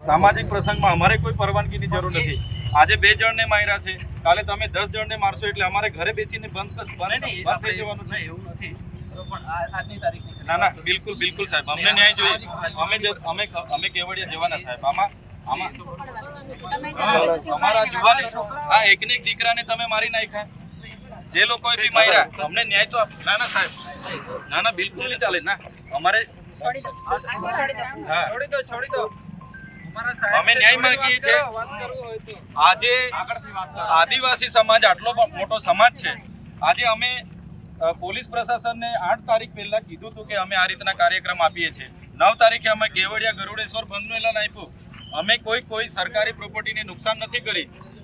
સામાજિક પ્રસંગમાં અમારે કોઈ પરવાનગીની જરૂર નથી. આજે બે જણને માર્યા છે. કાલે તમે દસ જણને મારશો એટલે અમારે ઘરે બેસીને બંધ બંધ બંધ થઈ જવાનું છે. એવું નથી. આ- આજની તારીખની ના ના બિલકુલ બિલકુલ સાહેબ. અમને ન્યાય જોઈએ. અમે અમે અમે કેવડિયા જવાના સાહેબ. આમાં આમાં અમારા જુવાને આ એકને એક દીકરાને તમે મારી નાખ્યા. જે લોકોએ બી માર્યા અમને ન્યાય તો ના ના સાહેબ. ના ના બિલકુલ નહીં ચાલે. ના અમારે છોડી દો. છોડી દો અમારા સાહેબ અમે ન્યાય માંગીએ છીએ. આજે આદિવાસી સમાજ આટલો મોટો સમાજ છે. આજે અમે પોલીસ પ્રશાસનને આઠ તારીખ પહેલા કીધું હતું કે અમે આ રીતના કાર્યક્રમ આપીએ છીએ. નવ તારીખે અમે કેવડિયા ગરુડેશ્વર બંધનું એલાન આપ્યું. અમે કોઈ કોઈ સરકારી પ્રોપર્ટીને નુકસાન નથી કરી.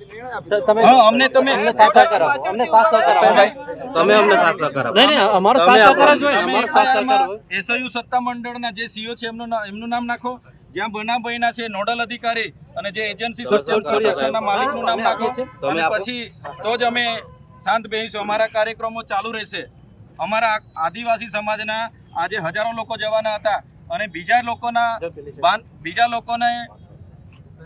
અમને તમે અમને સાથ સહકાર અમને સાથ સહકાર તમે અમને સાથ સહકાર નહીં નહીં અમારો સાથ સહકાર જ હોય અમારો સાથ સહકાર એસયુ સત્તા મંડળના જે સીઓ છે એમનું એમનું નામ નાખો. જ્યાં બનાવ છે નોડલ અધિકારી અને જે એજન્સી પ્રોટેક્શનના માલિકનું નામ નાખો. છે અને પછી તો જ અમે શાંત બેસીશું અમારા કાર્યક્રમો ચાલુ રહેશે. અમારા આદિવાસી સમાજના આજે હજારો લોકો જવાના હતા અને બીજા લોકોના બીજા લોકોને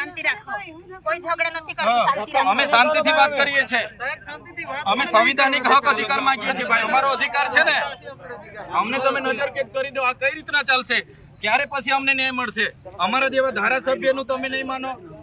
શાંતિ રાખો. કોઈ ઝઘડા નથી કરતો શાંતિ રાખો અમે શાંતિથી વાત કરીએ છીએ. અમે સંવિધાનિક હક અધિકાર માંગીએ છીએ ભાઈ. અમારો અધિકાર છે ને? અમને તમે નજર કેદ કરી દો. આ કઈ રીતના ચાલશે? ક્યારે પછી અમને ન્યાય મળશે? અમારા જેવા ધારાસભ્યનું તમે નહીં માનો?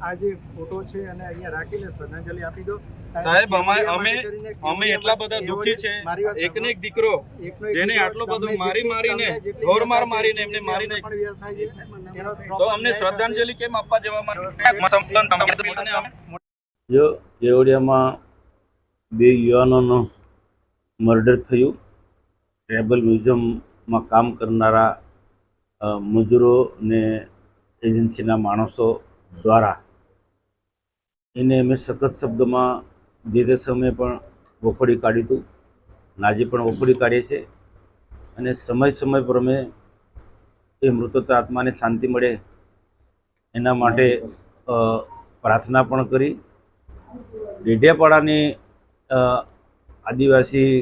આ જે ફોટો છે અને અહીંયા રાખીને શ્રદ્ધાંજલિ આપી દો. સાહેબ અમે અમે એટલા બધા દુખી છે. એકને એક દીકરો. જેને આટલો બધો મારી મારીને ઢોર માર મારીને એમને મારી નાખ્યો તો અમને શ્રદ્ધાંજલિ કેમ આપવા જવામાં જો કેવડિયામાં બે યુવાનોનું મર્ડર થયું ટ્રાઇબલ મ્યુઝિયમમાં કામ કરનારા મજૂરો ને એજન્સીના માણસો દ્વારા એને અમે સખત શબ્દમાં જે તે સમયે પણ વખોડી કાઢ્યું હતું. અને આજે પણ વખોડી કાઢીએ છીએ. અને સમય સમય પર અમે એ મૃતતા આત્માને શાંતિ મળે એના માટે પ્રાર્થના પણ કરી. ડેઢિયાપાડાની આદિવાસી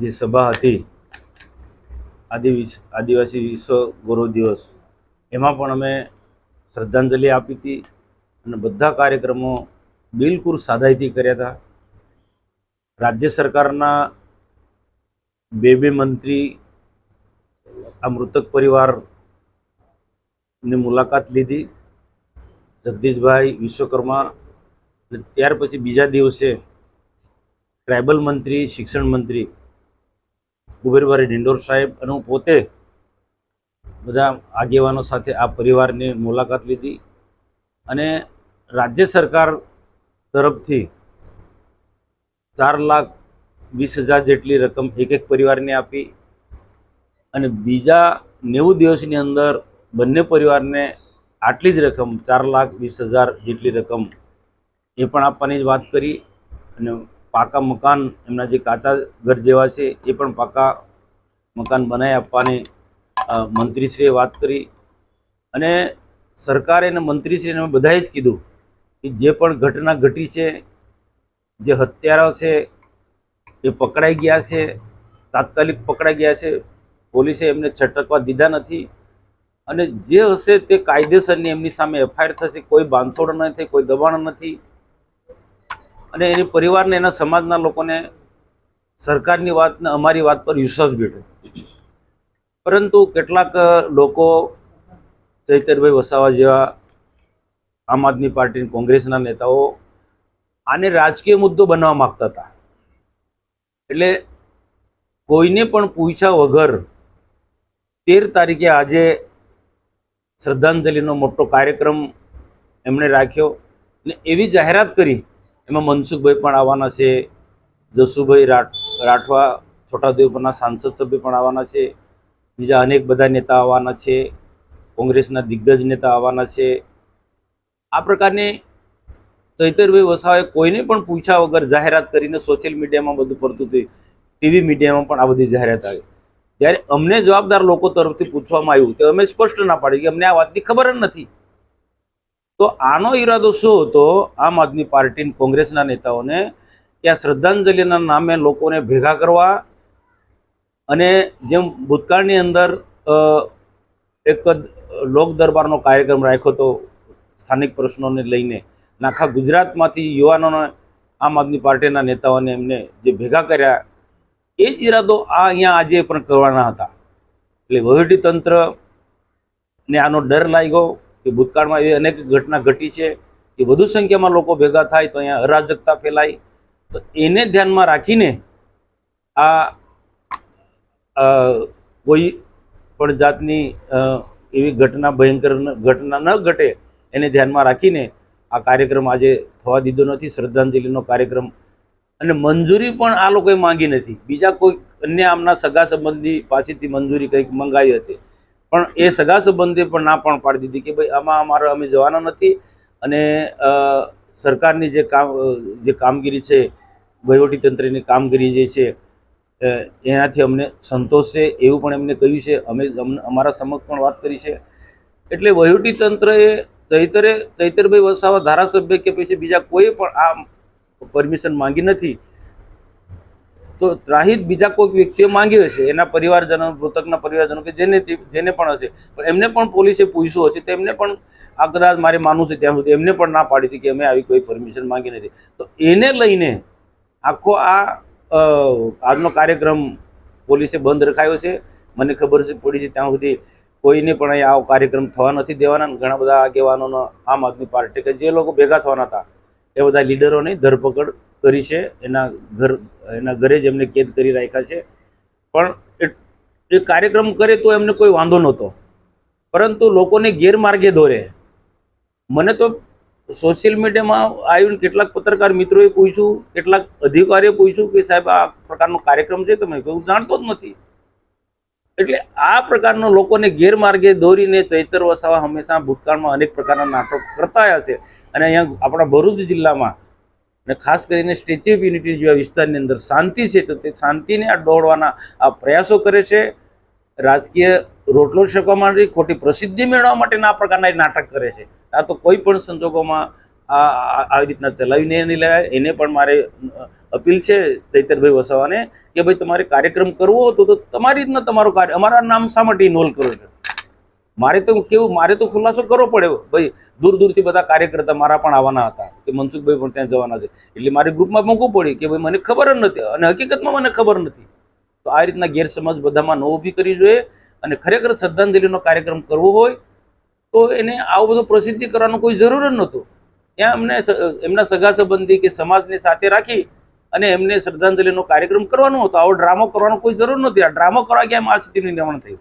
જે સભા હતી, આદિ આદિવાસી વિશ્વ ગૌરવ દિવસ, એમાં પણ અમે શ્રદ્ધાંજલિ આપી હતી. અને બધા કાર્યક્રમો બિલકુલ સાદાઈથી કર્યા હતા. રાજ્ય સરકારના બે બે મંત્રી, આ મૃતક પરિવારની મુલાકાત લીધી. જગદીશભાઈ વિશ્વકર્મા અને ત્યાર પછી બીજા દિવસે ટ્રાઇબલ મંત્રી, શિક્ષણ મંત્રી કુબેરભાઈ ડિંડોર સાહેબ અને હું પોતે બધા આગેવાનો સાથે આ પરિવારની મુલાકાત લીધી. અને રાજ્ય સરકાર તરફથી ચાર લાખ વીસ હજાર જેટલી રકમ એક એક પરિવારને આપી અને બીજા નેવું દિવસની અંદર બંને પરિવારને આટલી જ રકમ, ચાર લાખ વીસ હજાર જેટલી રકમ એ પણ આપવાની જ વાત કરી અને પાકા મકાન, એમના જે કાચા ઘર જેવા છે એ પણ પાકા મકાન બનાવી આપવાની મંત્રીશ્રીએ વાત કરી અને સરકારે અને મંત્રીશ્રીને બધાએ જ કીધું કે જે પણ ઘટના ઘટી છે, જે હત્યારા છે, એ પકડાઈ ગયા છે, તાત્કાલિક પકડાઈ ગયા છે, પોલીસે એમને છટકવા દીધા નથી. અને જે હશે તે કાયદેસરની એમની સામે એફઆઈઆર થશે, કોઈ બાંધછોડ નથી કોઈ દબાણ નથી. અને એની પરિવારને, એના સમાજના લોકોને સરકારની વાત ને અમારી વાત પર વિશ્વાસ બેઠો. પરંતુ કેટલાક લોકો ચૈતરભાઈ વસાવા જેવા આમ આદમી પાર્ટી કોંગ્રેસના નેતાઓ આને રાજકીય મુદ્દો બનાવવા માગતા હતા. એટલે કોઈને પણ પૂછ્યા વગર તેર તારીખે આજે શ્રદ્ધાંજલિનો મોટો કાર્યક્રમ એમણે રાખ્યો અને એવી જાહેરાત કરી, એમાં મનસુખભાઈ પણ આવવાના છે, જસુભાઈ રાઠવા, છોટાઉદેપુરના સાંસદ સભ્ય પણ આવવાના છે, બીજા અનેક બધા નેતા આવવાના છે, કોંગ્રેસના દિગ્ગજ નેતા આવવાના છે આ પ્રકારની ચૈતરભાઈ વસાવાએ કોઈને પણ પૂછ્યા વગર જાહેરાત કરીને સોશિયલ મીડિયામાં બધું પડતું હતું. ટીવી મીડિયામાં પણ આ બધી જાહેરાત આવી. ત્યારે અમને જવાબદાર લોકો તરફથી પૂછવામાં આવ્યું તો અમે સ્પષ્ટ ના પાડી કે અમને આ વાતની ખબર જ નથી. તો આનો ઈરાદો શું હતો? આમ આદમી પાર્ટી કોંગ્રેસના નેતાઓને કે આ શ્રદ્ધાંજલિના નામે લોકોને ભેગા કરવા અને જેમ ભૂતકાળની અંદર એક લોક દરબારનો કાર્યક્રમ રાખ્યો હતો સ્થાનિક પ્રશ્નોને લઈને આખા ગુજરાતમાંથી યુવાનોને આમ આદમી પાર્ટીના નેતાઓને એમને જે ભેગા કર્યા, એ જ ઈરાદો આ અહીંયા આજે પણ કરવાના હતા. એટલે વહીવટી તંત્ર ને આનો ડર લાગ્યો કે ભૂતકાળમાં એવી અનેક ઘટના ઘટી છે કે વધુ સંખ્યામાં લોકો ભેગા થાય તો અહીંયા અરાજકતા ફેલાય. તો એને ધ્યાનમાં રાખીને આ કોઈ પણ જાતની એવી ઘટના ભયંકર ઘટના ન ઘટે એને ધ્યાનમાં રાખીને આ કાર્યક્રમ આજે થવા દીધો નથી, શ્રદ્ધાંજલિનો કાર્યક્રમ. અને મંજૂરી પણ આ લોકોએ માંગી નથી. બીજા કોઈ અન્ય આમના સગા સંબંધી પાસેથી મંજૂરી કંઈક મંગાવી હતી. પણ એ સગા સંબંધે પણ ના પણ પાડી દીધી કે ભાઈ, આમાં અમારે અમે જવાના નથી અને સરકારની જે કામ જે કામગીરી છે, વહીવટીતંત્રની કામગીરી જે છે એનાથી અમને સંતોષ છે. એવું પણ એમને કહ્યું છે. અમે અમારા સમક્ષ પણ વાત કરી છે. એટલે વહીવટીતંત્રએ ચૈતરે ચૈતરભાઈ વસાવા ધારાસભ્ય કે પછી બીજા કોઈ પણ આ પરમિશન માંગી નથી, તો ત્રાહિત બીજા કોઈક વ્યક્તિએ માંગ્યો હશે, એના પરિવારજનો, મૃતકના પરિવારજનો કે જેને જેને પણ હશે. પણ એમને પણ પોલીસે પૂછ્યું હશે, તો એમને પણ આ કદાચ મારે માનવું છે ત્યાં સુધી એમને પણ ના પાડી હતી કે અમે આવી કોઈ પરમિશન માંગી નથી. તો એને લઈને આખો આ આજનો કાર્યક્રમ પોલીસે બંધ રખાયો છે. મને ખબર છે, પડી છે ત્યાં સુધી કોઈને પણ અહીંયા આવો કાર્યક્રમ થવા નથી દેવાના ઘણા બધા આગેવાનોનો આમ આદમી પાર્ટી કે જે લોકો ભેગા થવાના હતા, એ બધા લીડરોની ધરપકડ કરી છે, એના ઘર, એના ઘરે જ એમને કેદ કરી રાખ્યા છે. પણ એ- કાર્યક્રમ કરે તો એમને કોઈ વાંધો નહોતો. પરંતુ લોકોને ગેરમાર્ગે દોરે. મને તો સોશિયલ મીડિયામાં આવીને કેટલાક પત્રકાર મિત્રોએ પૂછ્યું, કેટલાક અધિકારીઓ પૂછ્યું કે સાહેબ આ પ્રકારનો કાર્યક્રમ છે તમે હું જાણતો જ નથી. એટલે આ પ્રકારનો લોકોને ગેરમાર્ગે દોરીને ચૈતર વસાવા હંમેશા ભૂતકાળમાં અનેક પ્રકારના નાટક કરતા છે. અને અહીંયા આપણા ભરૂચ જિલ્લામાં અને ખાસ કરીને સ્ટેચ્યુ ઓફ યુનિટી જેવા વિસ્તારની અંદર શાંતિ છે, તો તે શાંતિને આ દોડવાના આ પ્રયાસો કરે છે. રાજકીય રોટલો શકવા માટે, ખોટી પ્રસિદ્ધિ મેળવવા માટેના આ પ્રકારના નાટક કરે છે. આ તો કોઈ પણ સંજોગોમાં આ આવી રીતના ચલાવીને નહીં લેવાય. એને પણ મારે અપીલ છે ચૈતરભાઈ વસાવાને કે ભાઈ તમારે કાર્યક્રમ કરવો હતો તો તમારી રીતના તમારો કાર્ય, અમારા નામ શા માટે ઇન્વોલ્વ કરો છો. મારે તો કેવું, મારે તો ખુલાસો કરવો પડે ભાઈ, દૂર દૂરથી બધા કાર્યકર્તા મારા પણ આવવાના હતા કે મનસુખભાઈ પણ ત્યાં જવાના છે. એટલે મારે ગ્રુપમાં મૂકવું પડ્યું કે ભાઈ મને ખબર જ નથી અને હકીકતમાં મને ખબર નથી. તો આ રીતના ગેરસમજ બધામાં ન ઊભી કરવી જોઈએ અને ખરેખર શ્રદ્ધાંજલિનો કાર્યક્રમ કરવો હોય તો એને આવું બધું પ્રસિદ્ધિ કરવાનો કોઈ જરૂર જ નહોતું. ત્યાં એમને એમના સગા સંબંધી કે સમાજને સાથે રાખી અને એમને શ્રદ્ધાંજલિનો કાર્યક્રમ કરવાનો હતો. આવો ડ્રામો કરવાનો કોઈ જરૂર નથી આ ડ્રામો કરવા ગયા એમ આ સ્થિતિનું નિર્માણ થયું.